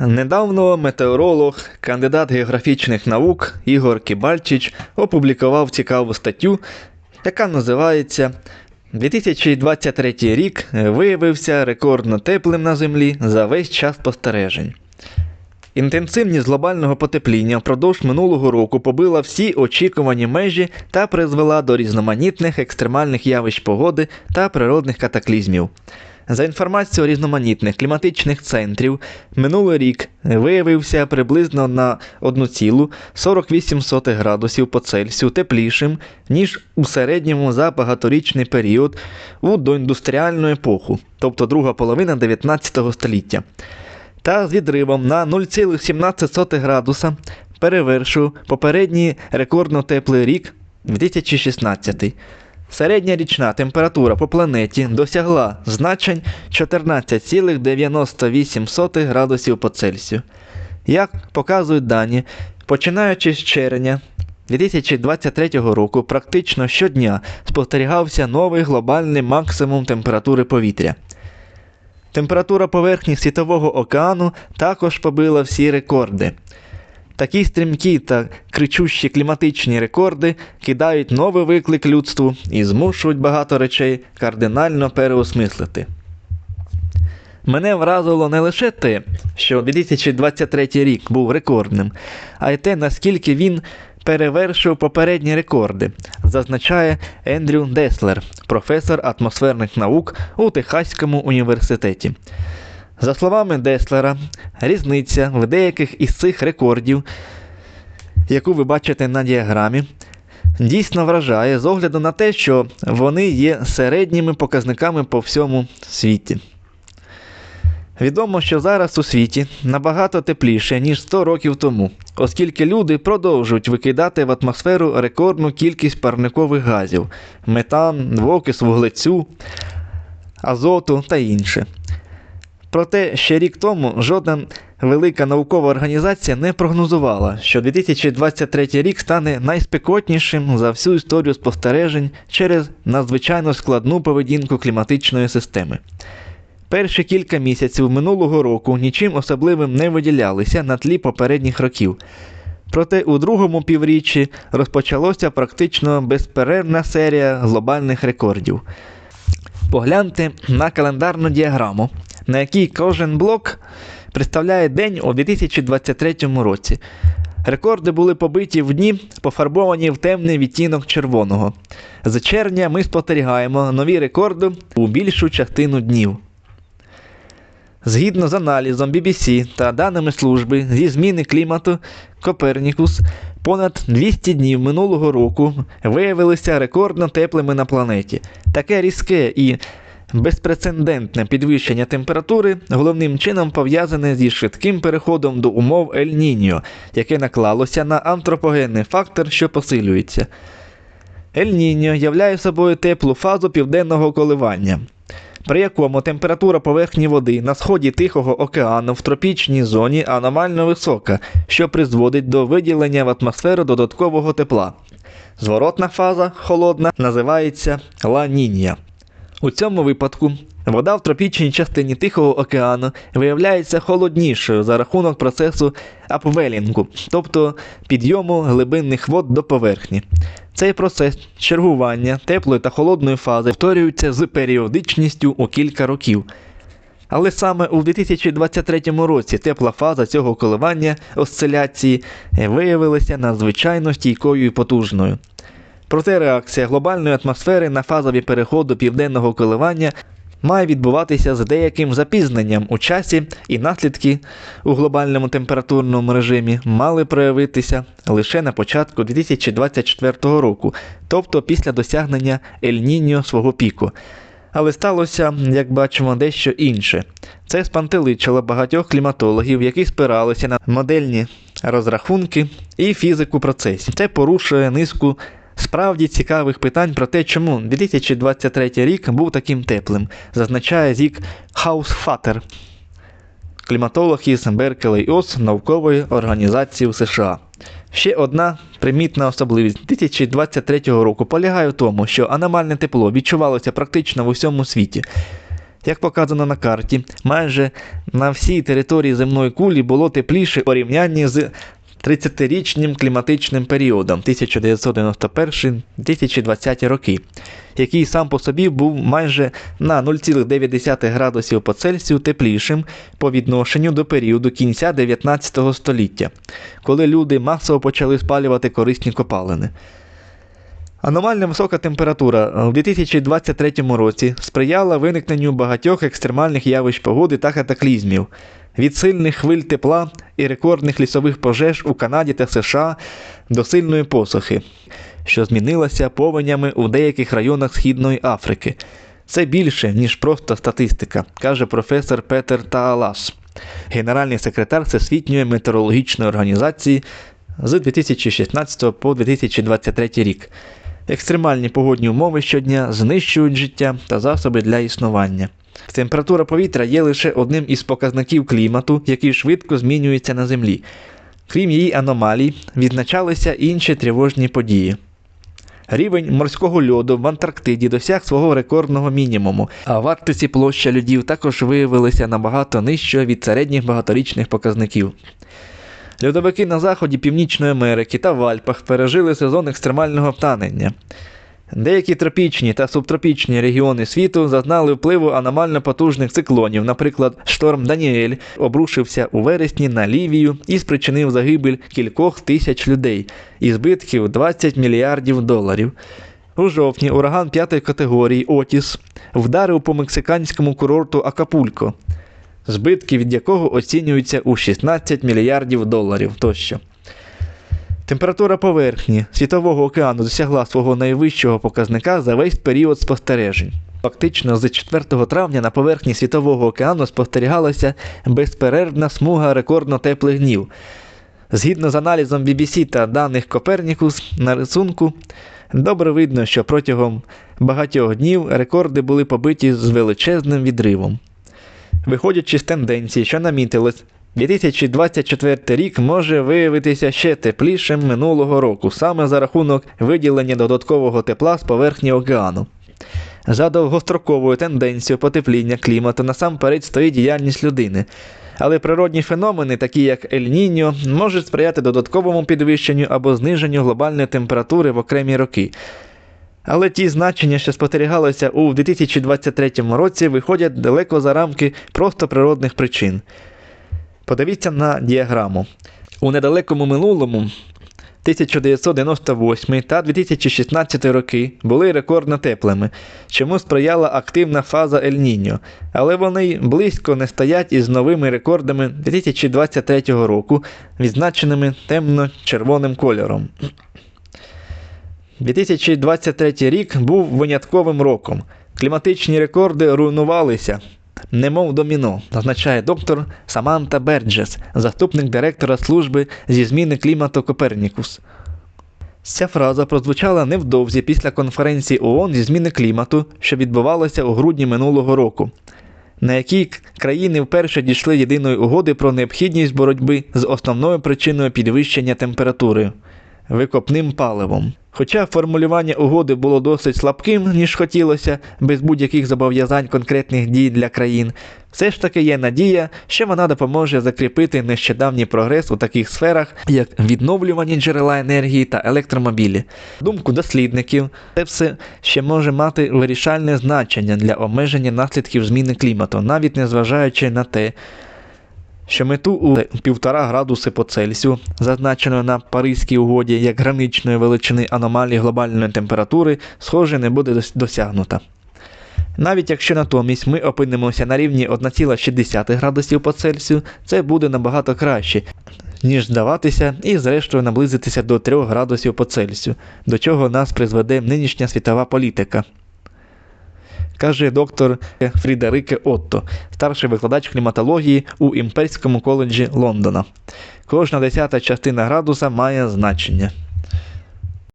Недавно метеоролог, кандидат географічних наук Ігор Кібальчич опублікував цікаву статтю, яка називається 2023 рік виявився рекордно теплим на Землі за весь час спостережень. Інтенсивність глобального потепління впродовж минулого року побила всі очікувані межі та призвела до різноманітних екстремальних явищ погоди та природних катаклізмів. За інформацією різноманітних кліматичних центрів, минулий рік виявився приблизно на 1,48 градусів по Цельсію теплішим, ніж у середньому за багаторічний період у доіндустріальну епоху, тобто друга половина 19 століття та з відривом на 0,17 градуса перевершив попередній рекордно теплий рік 2016. Середня річна температура по планеті досягла значень 14,98 градусів по Цельсію. Як показують дані, починаючи з червня 2023 року, практично щодня спостерігався новий глобальний максимум температури повітря. Температура поверхні Світового океану також побила всі рекорди. Такі стрімкі та кричущі кліматичні рекорди кидають новий виклик людству і змушують багато речей кардинально переосмислити. Мене вразило не лише те, що 2023 рік був рекордним, а й те, наскільки він перевершив попередні рекорди, зазначає Ендрю Деслер, професор атмосферних наук у Техаському університеті. За словами Деслера, різниця в деяких із цих рекордів, яку ви бачите на діаграмі, дійсно вражає з огляду на те, що вони є середніми показниками по всьому світі. Відомо, що зараз у світі набагато тепліше, ніж 100 років тому, оскільки люди продовжують викидати в атмосферу рекордну кількість парникових газів метан, двокис вуглецю, азоту та інше. Проте ще рік тому жодна велика наукова організація не прогнозувала, що 2023 рік стане найспекотнішим за всю історію спостережень через надзвичайно складну поведінку кліматичної системи. Перші кілька місяців минулого року нічим особливим не виділялися на тлі попередніх років. Проте у другому півріччі розпочалося практично безперервна серія глобальних рекордів. Погляньте на календарну діаграму, на якій кожен блок представляє день у 2023 році. Рекорди були побиті в дні, пофарбовані в темний відтінок червоного. З червня ми спостерігаємо нові рекорди у більшу частину днів. Згідно з аналізом BBC та даними служби зі зміни клімату Копернікус, понад 200 днів минулого року виявилися рекордно теплими на планеті. Таке різке і безпрецедентне підвищення температури головним чином пов'язане зі швидким переходом до умов Ель-Ніньо, яке наклалося на антропогенний фактор, що посилюється. Ель-Ніньо являє собою теплу фазу південного коливання, при якому температура поверхні води на сході Тихого океану в тропічній зоні аномально висока, що призводить до виділення в атмосферу додаткового тепла. Зворотна фаза холодна називається ла-нінья. У цьому випадку вода в тропічній частині Тихого океану виявляється холоднішою за рахунок процесу апвелінгу, тобто підйому глибинних вод до поверхні. Цей процес чергування теплої та холодної фази повторюється з періодичністю у кілька років. Але саме у 2023 році тепла фаза цього коливання осциляції виявилася надзвичайно стійкою і потужною. Проте реакція глобальної атмосфери на фазові переходи південного коливання має відбуватися з деяким запізненням у часі, і наслідки у глобальному температурному режимі мали проявитися лише на початку 2024 року, тобто після досягнення Ель-Ніньо свого піку. Але сталося, як бачимо, дещо інше. Це спантеличило багатьох кліматологів, які спиралися на модельні розрахунки і фізику процесів. Це порушує низку справді цікавих питань про те, чому 2023 рік був таким теплим, зазначає Зік Хаусфатер, кліматолог із Беркелей Ос наукової організації в США. Ще одна примітна особливість 2023 року полягає в тому, що аномальне тепло відчувалося практично в усьому світі. Як показано на карті, майже на всій території земної кулі було тепліше у порівнянні з 30-річним кліматичним періодом 1991-2020 роки, який сам по собі був майже на 0,9 градусів по Цельсію теплішим по відношенню до періоду кінця 19 століття, коли люди масово почали спалювати корисні копалини. Аномально висока температура у 2023 році сприяла виникненню багатьох екстремальних явищ погоди та катаклізмів, від сильних хвиль тепла і рекордних лісових пожеж у Канаді та США до сильної посухи, що змінилася повенями у деяких районах Східної Африки. Це більше, ніж просто статистика, каже професор Петер Таалас, генеральний секретар Всесвітньої метеорологічної організації з 2016 по 2023 рік. Екстремальні погодні умови щодня знищують життя та засоби для існування. Температура повітря є лише одним із показників клімату, який швидко змінюється на Землі. Крім її аномалій, відзначалися інші тривожні події. Рівень морського льоду в Антарктиді досяг свого рекордного мінімуму, а в Арктиці площа льодів також виявилася набагато нижчою від середніх багаторічних показників. Льодовики на заході Північної Америки та в Альпах пережили сезон екстремального танення. Деякі тропічні та субтропічні регіони світу зазнали впливу аномально потужних циклонів. Наприклад, шторм Даніель обрушився у вересні на Лівію і спричинив загибель кількох тисяч людей і збитків 20 мільярдів доларів. У жовтні ураган п'ятої категорії Отіс вдарив по мексиканському курорту Акапулько, збитки від якого оцінюються у 16 мільярдів доларів тощо. Температура поверхні Світового океану досягла свого найвищого показника за весь період спостережень. Фактично, з 4 травня на поверхні Світового океану спостерігалася безперервна смуга рекордно теплих днів. Згідно з аналізом BBC та даних Копернікус на рисунку, добре видно, що протягом багатьох днів рекорди були побиті з величезним відривом. Виходячи з тенденції, що намітилось, 2024 рік може виявитися ще теплішим минулого року, саме за рахунок виділення додаткового тепла з поверхні океану. За довгостроковою тенденцією потепління клімату насамперед стоїть діяльність людини. Але природні феномени, такі як Ель-Ніньо, можуть сприяти додатковому підвищенню або зниженню глобальної температури в окремі роки. Але ті значення, що спостерігалися у 2023 році, виходять далеко за рамки просто природних причин. Подивіться на діаграму. У недалекому минулому 1998 та 2016 роки були рекордно теплими, чому сприяла активна фаза Ель-Ніньо, але вони близько не стоять із новими рекордами 2023 року, відзначеними темно-червоним кольором. 2023 рік був винятковим роком. Кліматичні рекорди руйнувалися, немов доміно, зазначає доктор Саманта Берджес, заступник директора служби зі зміни клімату Копернікус. Ця фраза прозвучала невдовзі після конференції ООН зі зміни клімату, що відбувалася у грудні минулого року, на якій країни вперше дійшли єдиної угоди про необхідність боротьби з основною причиною підвищення температури викопним паливом. Хоча формулювання угоди було досить слабким, ніж хотілося, без будь-яких зобов'язань конкретних дій для країн, все ж таки є надія, що вона допоможе закріпити нещодавній прогрес у таких сферах, як відновлювані джерела енергії та електромобілі. Думку дослідників, це все ще може мати вирішальне значення для обмеження наслідків зміни клімату, навіть незважаючи на те, що мету у 1,5 градуси по Цельсію, зазначеної на Паризькій угоді як граничної величини аномалії глобальної температури, схоже, не буде досягнута. Навіть якщо натомість ми опинимося на рівні 1,6 градусів по Цельсію, це буде набагато краще, ніж здаватися і, зрештою, наблизитися до 3 градусів по Цельсію, до чого нас призведе нинішня світова політика каже доктор Фрідерике Отто, старший викладач кліматології у імперському коледжі Лондона. Кожна десята частина градуса має значення.